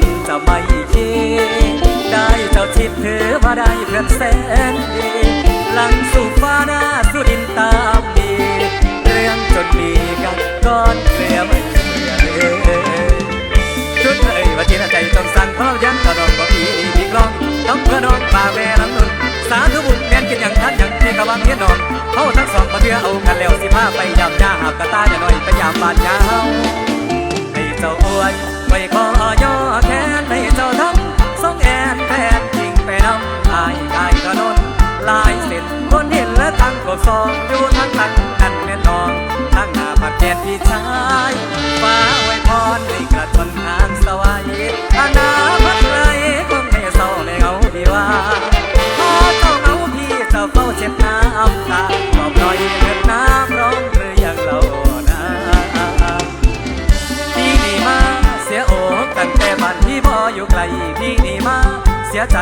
นจะไม่ยีได้เจ้าทิพย์ถือว่าได้เพื่อนแสนดีหลังสู่ฟ้าหน้าสู่ดินตามดีเรื่องจนมีกันก้อนเสียไม่เสียชุดเอ่ยว่าที่ใจต้องสั่นเพราะยันกระดองก็มีนี้พี่กลองต้องกระดองป่าแม่ลำนุนสาธุบุญแม่นกินอย่างท่านอย่างที่กระวังเฮ็ยนอนเขาทั้งสองมาเพื่อเอากันแล้วสิพาไปยามยาหักระตาอย่าหน่อยไปยามบานยาวให้เจ้าอวย ไว้ขอย่อแขนให้เจ้าทำสองแอนแฟนจริงไปนำอายกายถนนลายเส้นคนเห็นและตั้งกดซองอยู่ทั้งทันกันแม่นองทั้งหน้าผักแกนพี่ชายฟ้าไว้พรให้กระทนทางสวัยอนาพัดไรคงไม่เศร้าไม่เหงาพี่ว่าพอเจ้าเหงาพี่เจ้าเฝ้าเช็ด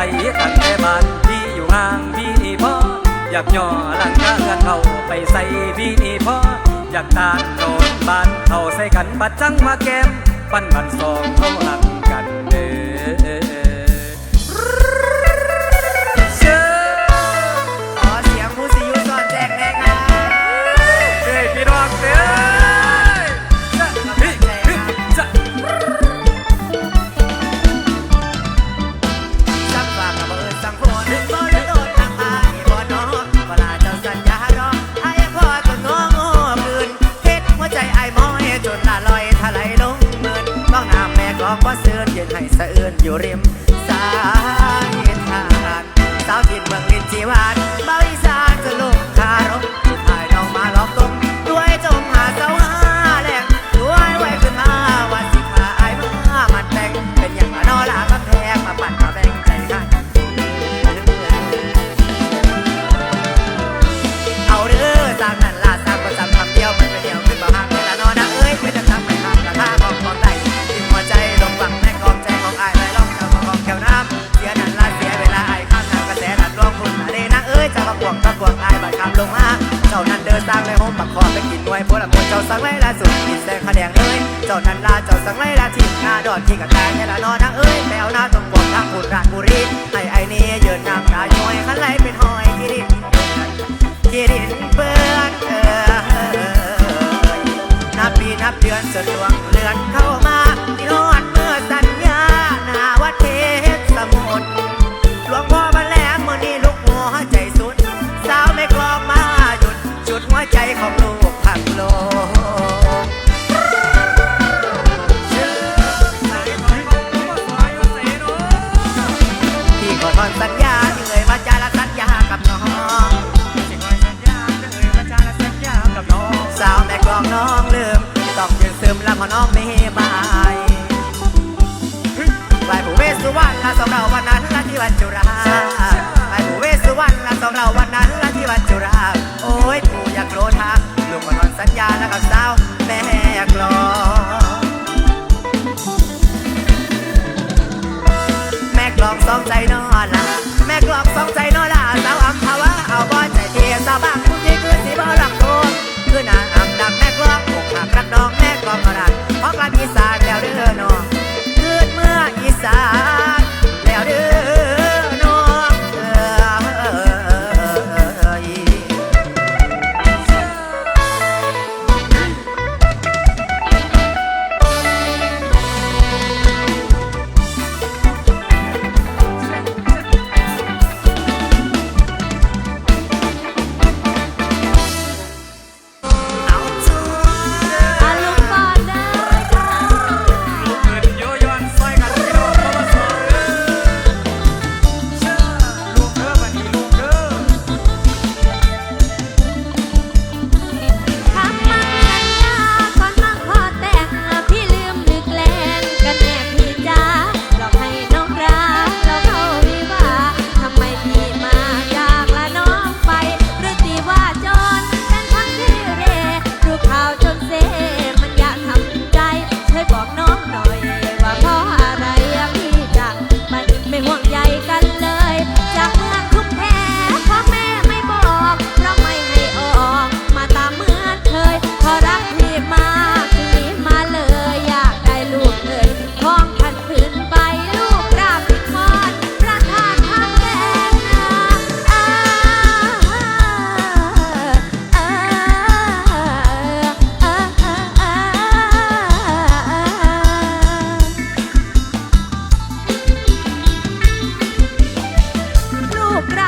ทั้งแม่บ้านพี่อยู่ห่างพี่นี่พ่ออยากย่อหลังกาเงินเขาไปใส่พี่นี่พ่ออยากตานโดนบ้านเขาใส่กันบัดจังมาแก้มปั้นบันสองเขาหลัง วกตะกวงอายบัดคำลงมา เจ้านั้นเดินสร้างเลยโฮมปักคอไปกินหน่วยพวกลคนเจ้าสังไว้ละสุดกินแดงขะแดงเลยเจ้านั้นลาเจ้าสังไว้ละทิ้งหน้าดอดที่กระแตเนี่ยละนอนนะเอ้ยแมวหน้าตรงบวกทางคุณราชบุรีให้ไอ้นี่ยืนนำตาย้อยขันไหลเป็นหอยที่ดินที่ดินเปื้อนเอ่ยนับปีนับเดือนจนดวงเลือนเข้ามาที่นอดเมื่อสัญญาหนาวัดเทศสมุทร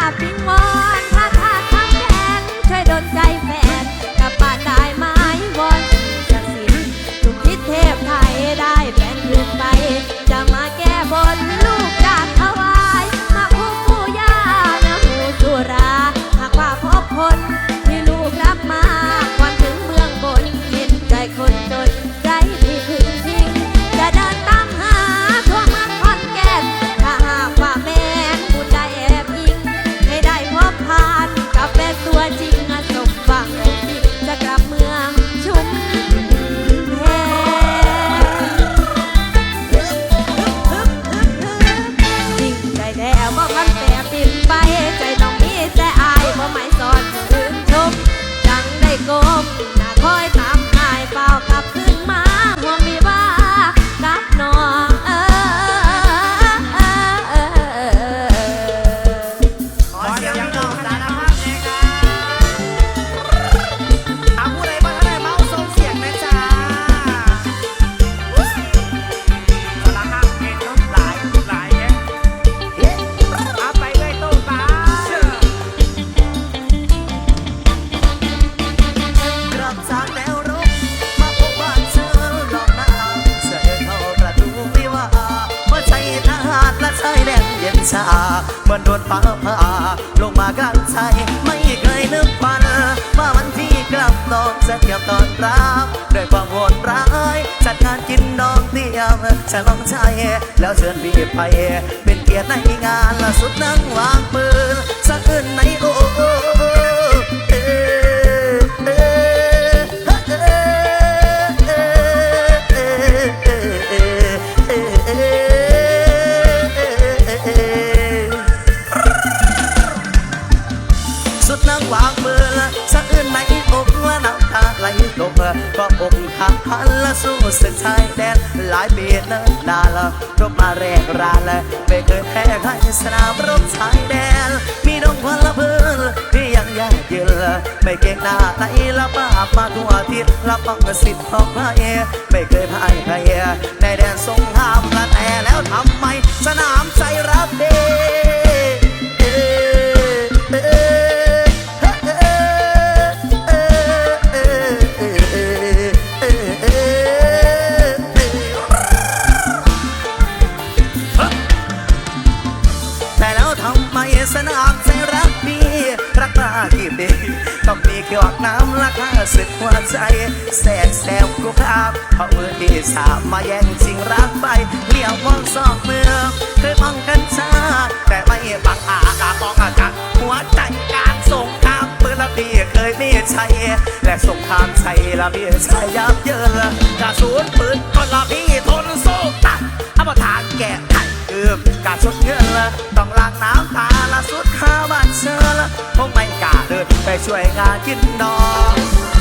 shopping mall. นเย็นชาเหมือนโดนฟ้าผ่าลงมากลางใจไม่เคยนึกฝันว่าวันที่กลับน้องจะเทียมตอนรับด้วยความโหดร้ายจัดงานกินน้องเตรียมฉลองชัยแล้วเชิญพี่ไปเป็นเกียรติในงานและสุดนั่งวางปืนสะอื้นในโอ อกหักพันละสู้สึกชายแดนหลายปีเนิ่นนานละรบมาแรกรานละไม่เคยแพ้ใครสนามรบชายแดน มีน้องคนละเพื่อนที่ยังยากเย็นไม่เก่งหน้าไหนละป้ามาทั่วทิศละปังสิทธิ์ของพระเอไม่เคยพ่ายใครในแดนสง เพราะมือที่สามมาแย่งชิงรักไปเลี้ยวมองสองเมืองเคยป้องกันชาแต่ไม่บังอาจอาป้องอากาศหัวใจกลารสงครามปืนละพี่เคยมีชัยและสงครามชัยละพี่ชัยยับเยินกระสุนปืนก็ละพี่ทนสู้ตัดเอามาทานแก่ไทยคือกาสุดเงินละต้องล้างน้ำตาละสุดข้าบ้านเชื่อละคงไม่กล้าเดินไปช่วยงานกินดอง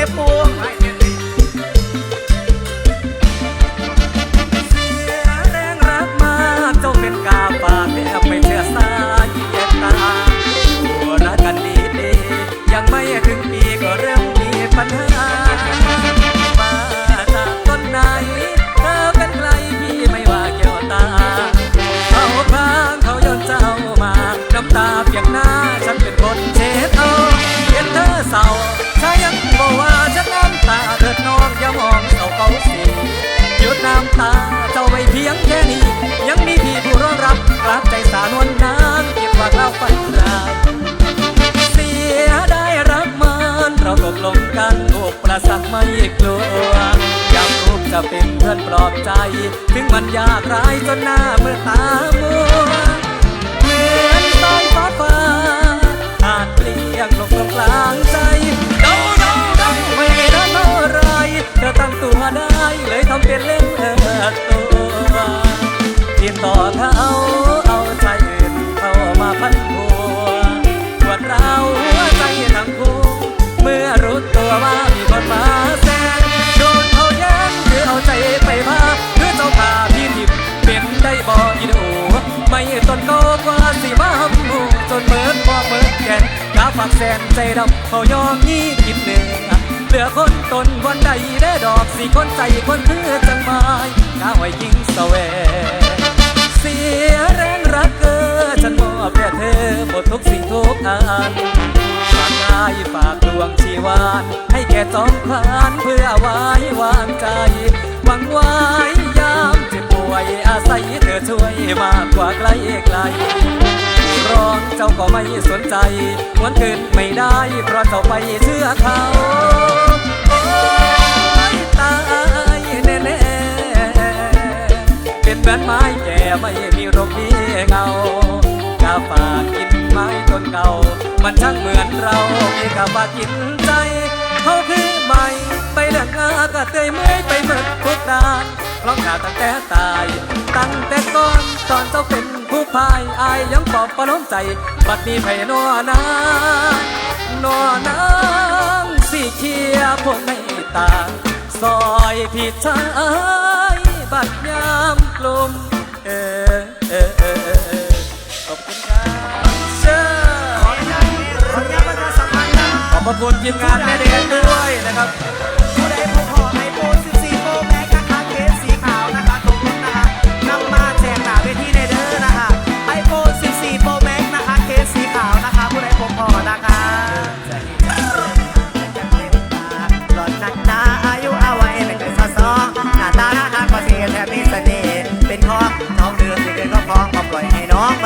เต้นให้เบิ่งในปูเสียแรงรักมากเจ้าเป็นกาฝ ไปกเราบเสียได้รักมันเราตกลงกันถูกประสักไม่กลัวอยากรูปจะเป็นเพื่อนปลอบใจ ถึงมันยากร้ายจนหน้าเมื่อตามัวเหมือนสายฟ้าฟ้าอาจเปลี่ยนลงตรงกลางใจ ฝักแสนใจดำเขายองยี่กินเหนือเหลือคนตนวันใดได้ดอกสี่คนใจคนคือจังไม้กาไว้ยิงแสวเสียแรงรักเกอฉันมอบแด่เธอหมดทุกสิ่งทุกอันฝากกายฝากดวงชีวานให้แก่จอมพลานเพื่อไว้วางใจหวังไว้ยามเจ็บป่วยอาศัยเธอช่วยมากกว่าไกลไกล ร้องเจ้าก็ไม่สนใจหวนคืนไม่ได้เพราะเจ้าไปเชื่อเขาโอ๊ยตายแน่ๆเป็นเหมือนไม้แก่ไม่มีร่มมีเงากาฝากกินไม้ต้นเก่า มันช่างเหมือนเรามีกาฝากกินใจเขาคือใหม่ กงากะเตยเมื่อยไปหมดทุกด้านร้องหนาตั้งแต่ตาย ตั้งแต่ก่อนตอนเจ้าเป็นผู้พายอายยังปลอบประโลมใจ บัดนี้ไผนอนานอนางสีเขียวพวกในตาซอยพี่ชายบัดยามกลุ่มเออเออเออเออเออขอบคุณครับเชิญขออนุญาตขออนุญาตประชาสัมพันธ์นะขอบพระคุณทีมงานแม่เด็กด้วยนะครับ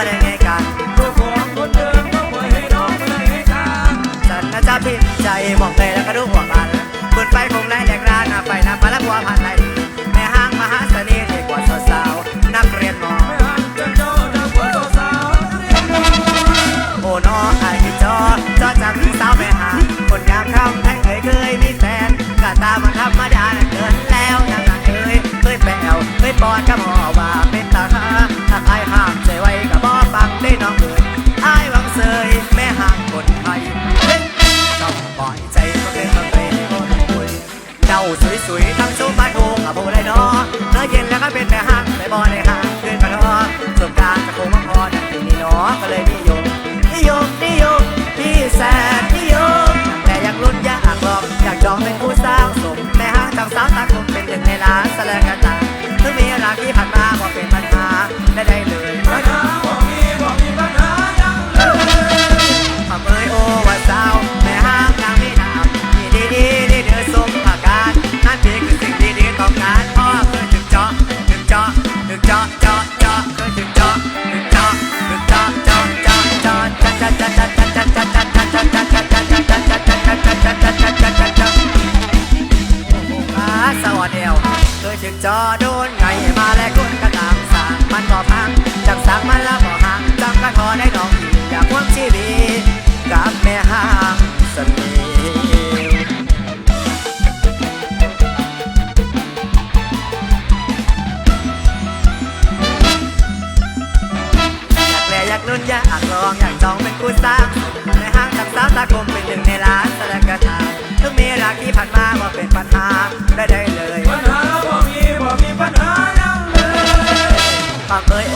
ได้ไงกันผู้ของคนเดิมก็ปล่อยให้น้องมาได้ให้าฉันน่ะจะพิมพ์ใจมองเลยแล้วก็ดูหัวมันบนไฟคงแรงแดกร้านน้าไฟน้าปลาและบัวพันไหลแม่ห้างมหาเสน่ห์เด็กกว่าสาวๆนักเรียนมองจากเรียนรู้โอ้น้อไอ้ที่จอจอจำพี่สาวแม่หาคนงามคำแท้เคยเคยมีแฟนกะตามันธรรมดาน่ะเกินแล้วนางนางเอ้ยเคยแปวเคยปอนกับหมอว่าเป็นตาหาถ้าไอ้ห้ามใจไว้กั บบ่ฟังได้น้องอ้ยไอ้หวังเสยแม่ห่างคนไทยเฮ้ยต้องปล่อยใจมาเป็นมาเป็นคนคุยเจ้าสวยๆทั้งชุบมาถูกกับผู้ใดเนาะเนื้อเย็นแล้วก็เป็นแม่ห้างไม่บ่ได้ห่างขึ้นกันเนาะสงกรารจะคงมังพรอย่างนี้เนาะก็เลยนิยมนิยมนิยมพี่แสนนิยมแต่ยังรุ่นอยากลองอยากจองเป็นผู้สาวสมแม่ห้างจำสาวตาคมเป็นหนึ่งในล้านแสดงกันตาถึงมีรักที่ผ่าน รองอยากจองเป็นคู่สร้างในห้างจับสาวตาคมเป็นหนึ่งในร้านแสดงกระถางทุกมีรักที่ผ่านมาว่าเป็นปัญหาได้ได้เลยปัญหาบ่มีบ่มีปัญหายังเลยปากเอ้ย